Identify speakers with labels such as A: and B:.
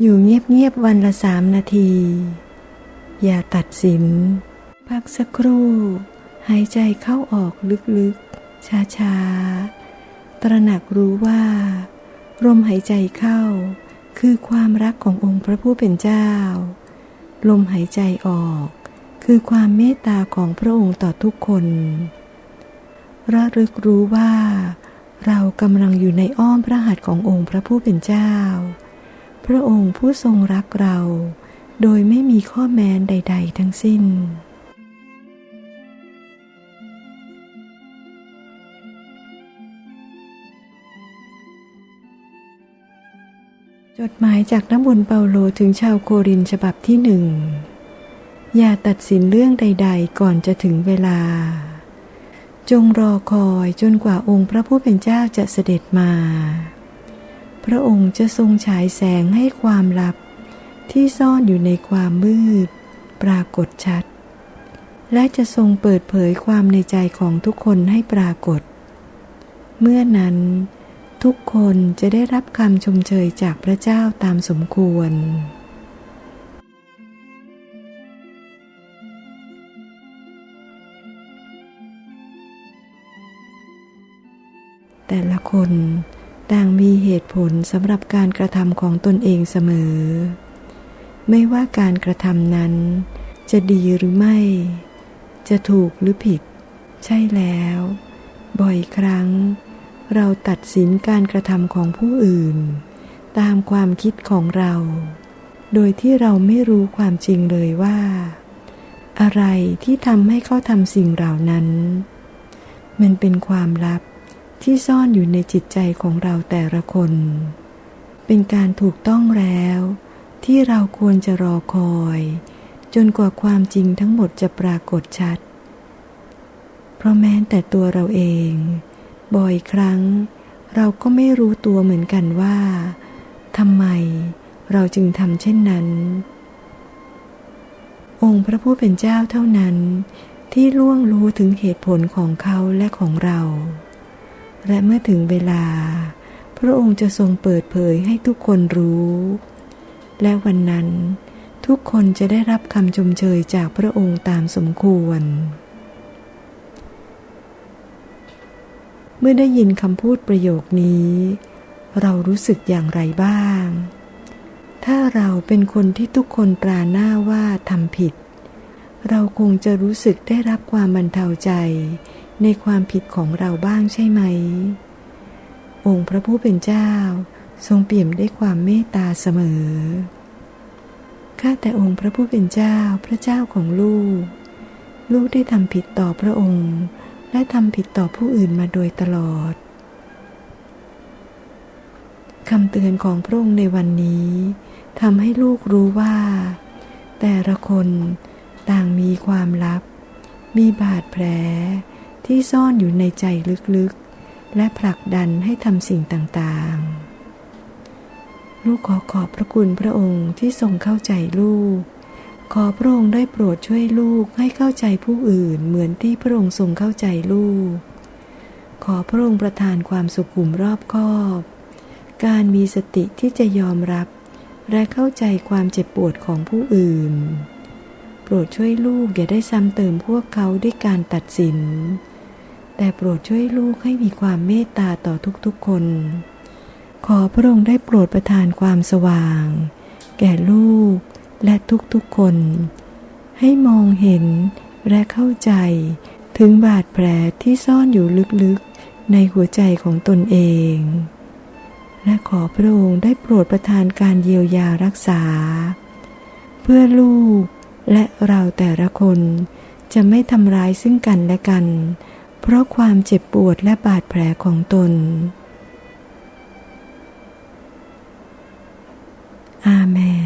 A: อยู่เงียบๆวันละสามนาที อย่าตัดสิน พักสักครู่ หายใจเข้าออกลึกๆ ช้าๆ ตระหนักรู้ว่าลมหายใจเข้า คือความรักขององค์พระผู้เป็นเจ้า ลมหายใจออก คือความเมตตาของพระองค์ต่อทุกคนระลึกรู้ว่า เรากำลังอยู่ในอ้อมพระหัตถ์ขององค์พระผู้เป็นเจ้า พระองค์ผู้ทรงรักเรา โดยไม่มีข้อแม้ใด ๆ ทั้งสิ้น จดหมายจากน้ำบุญเปาโลถึงชาวโครินฉบับที่หนึ่ง อย่าตัดสินเรื่องใด ๆ ก่อนจะถึงเวลา จงรอคอยจนกว่าองค์พระผู้เป็นเจ้าจะเสด็จมา พระองค์จะทรงฉายแสงให้ความลับ ที่ซ่อนอยู่ในความมืด ปรากฏชัด และจะทรงเปิดเผยความในใจของทุกคนให้ปรากฏ เมื่อนั้นทุกคนจะได้รับคำชมเชยจากพระเจ้าตามสมควร แต่ละคน ต่างมีเหตุผลสำหรับการกระทำของตนเองเสมอ ไม่ว่าการกระทำนั้น จะดีหรือไม่ จะถูกหรือผิด ใช่แล้ว บ่อยครั้ง เราตัดสินการกระทำของผู้อื่น ตามความคิดของเรา โดยที่เราไม่รู้ความจริงเลยว่า อะไรที่ทำให้เขาทำสิ่งเหล่านั้น มันเป็นความลับ ที่ซ่อนอยู่ในจิตใจของเราแต่ละคน เป็นการถูกต้องแล้ว ที่เราควรจะรอคอย จนกว่าความจริงทั้งหมดจะปรากฏชัด เพราะแม้แต่ตัวเราเอง บ่อยครั้ง เราก็ไม่รู้ตัวเหมือนกันว่าทำไมเราจึงทำเช่นนั้น องค์พระผู้เป็นเจ้าเท่านั้น ที่ล่วงรู้ถึงเหตุผลของเขาและของเรา และเมื่อถึงเวลา พระองค์จะทรงเปิดเผยให้ทุกคนรู้ และวันนั้นทุกคนจะได้รับคำชมเชยจากพระองค์ตามสมควร เมื่อได้ยินคำพูดประโยคนี้ เรารู้สึกอย่างไรบ้าง ถ้าเราเป็นคนที่ทุกคนตราหน้าว่าทำผิด เราคงจะรู้สึกได้รับความบรรเทาใจ ในความผิดของเราบ้างใช่ไหม องค์พระผู้เป็นเจ้าทรงเปี่ยมด้วยความเมตตาเสมอ ข้าแต่องค์พระผู้เป็นเจ้าพระเจ้าของลูก ลูกได้ทำผิดต่อพระองค์ และทำผิดต่อผู้อื่นมาโดยตลอดคำเตือนของพระองค์ในวันนี้ทำให้ลูกรู้ว่า แต่ละคนต่างมีความลับ มีบาดแผล ที่ซ่อนอยู่ในใจลึกๆ และผลักดันให้ทำสิ่งต่างๆ ลูกขอขอบพระคุณพระองค์ที่ทรงเข้าใจลูก ขอพระองค์ได้โปรดช่วยลูกให้เข้าใจผู้อื่นเหมือนที่พระองค์ทรงเข้าใจลูก ขอพระองค์ประทานความสุขุมรอบคอบ การมีสติที่จะยอมรับ และเข้าใจความเจ็บปวดของผู้อื่น โปรดช่วยลูกอย่าได้ซ้ำเติมพวกเขาด้วยการตัดสิน แต่โปรดช่วยลูกให้มีความเมตตาต่อทุกๆคน ขอพระองค์ได้โปรดประทานความสว่าง แก่ลูกและทุกๆคน ให้มองเห็นและเข้าใจถึงบาดแผลที่ซ่อนอยู่ลึกๆ ในหัวใจของตนเอง และขอพระองค์ได้โปรดประทานการเยียวยารักษา เพื่อลูกและเราแต่ละคนจะไม่ทำร้ายซึ่งกันและกัน เพราะความเจ็บปวดและบาดแผลของตน อาเมน